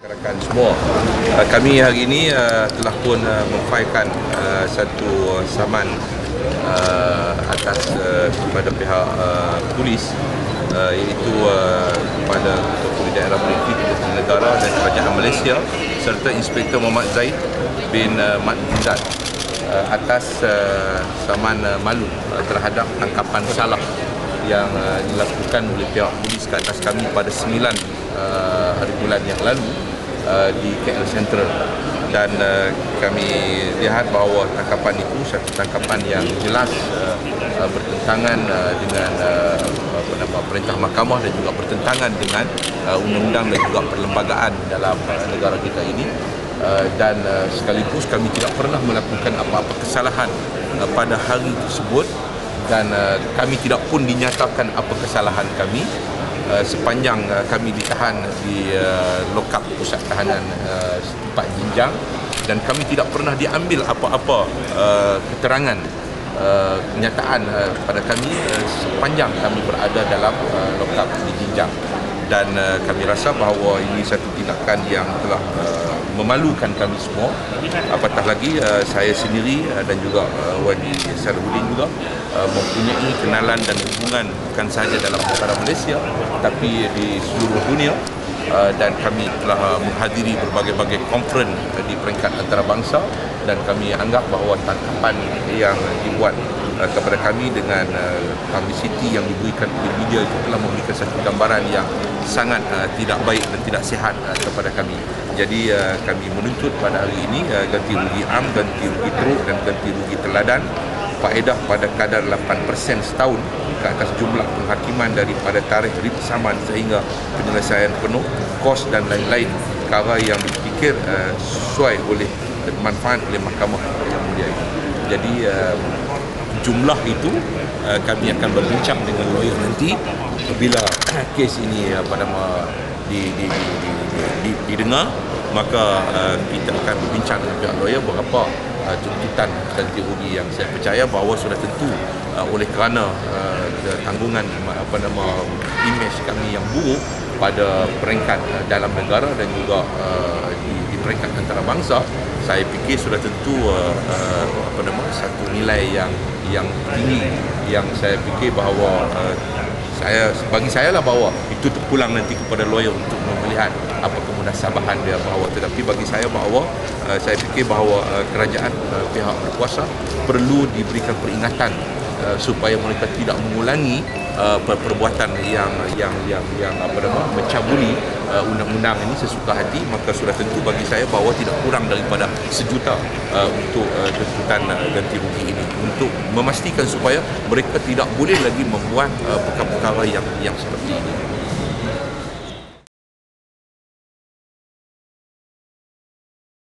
Rakan semua, uh, kami hari ini uh, telah pun uh, memfailkan satu saman atas kepada pihak polis iaitu kepada Polis Daerah Perintah Ketua Negara dan Kerajaan Malaysia serta Inspektor Muhammad Zaid bin Mat Zindan uh, atas saman malu terhadap tangkapan salah yang dilakukan oleh pihak polis ke atas kami pada 9 uh, hari bulan yang lalu uh, di KL Central. Dan uh, kami lihat bahawa tangkapan itu satu tangkapan yang jelas uh, uh, bertentangan uh, dengan uh, apa nama perintah mahkamah dan juga bertentangan dengan uh, undang-undang dan juga perlembagaan dalam uh, negara kita ini. Uh, dan uh, sekaligus kami tidak pernah melakukan apa-apa kesalahan uh, pada hari tersebut. Dan uh, kami tidak pun dinyatakan apa kesalahan kami uh, sepanjang uh, kami ditahan di uh, lokap pusat tahanan uh, tempat jinjang dan kami tidak pernah diambil apa-apa uh, keterangan uh, kenyataan uh, kepada kami uh, sepanjang kami berada dalam uh, lokap di jinjang dan uh, kami rasa bahawa ini satu tindakan yang telah uh, memalukan kami semua. Apatah lagi uh, saya sendiri uh, dan juga uh, Wadi Sarudin juga uh, mempunyai kenalan dan hubungan bukan sahaja dalam negara Malaysia tapi di seluruh dunia. Uh, dan kami telah menghadiri berbagai-bagai konferen di peringkat antarabangsa. Dan kami anggap bahawa tangkapan yang dibuat kepada kami dengan uh, publicity yang diberikan oleh media itu telah memberikan satu gambaran yang sangat uh, tidak baik dan tidak sihat uh, kepada kami. Jadi uh, kami menuntut pada hari ini uh, ganti rugi am, ganti rugi teruk dan ganti rugi teladan faedah pada kadar 8% setahun ke atas jumlah penghakiman daripada tarikh RIP saman sehingga penyelesaian penuh kos dan lain-lain perkara yang dipikir uh, sesuai oleh manfaat oleh mahkamah yang mulia ini. Jadi uh, jumlah itu uh, kami akan berbincang dengan lawyer nanti. Bila kes ini apa nama di, di, di, di, di, di, didengar maka uh, kita akan berbincang dengan pihak lawyer berapa uh, tuntutan ganti rugi yang saya percaya bahawa sudah tentu uh, oleh kerana uh, tanggungan apa nama image kami yang buruk pada peringkat uh, dalam negara dan juga uh, di, di peringkat antarabangsa saya fikir sudah tentu uh, uh, apa nama satu nilai yang yang tinggi yang saya fikir bahawa uh, saya bagi saya lah bahawa itu terpulang nanti kepada lawyer untuk melihat apa kemunasabahan dia bahawa. Tetapi bagi saya bahawa uh, saya fikir bahawa uh, kerajaan pihak berkuasa perlu diberikan peringatan supaya mereka tidak mengulangi perbuatan yang yang yang yang apa nama mencabuli uh, undang-undang ini sesuka hati maka sudah tentu bagi saya bahawa tidak kurang daripada sejuta uh, untuk uh, tuntutan uh, ganti rugi ini untuk memastikan supaya mereka tidak boleh lagi membuat uh, perkara-perkara yang yang seperti ini.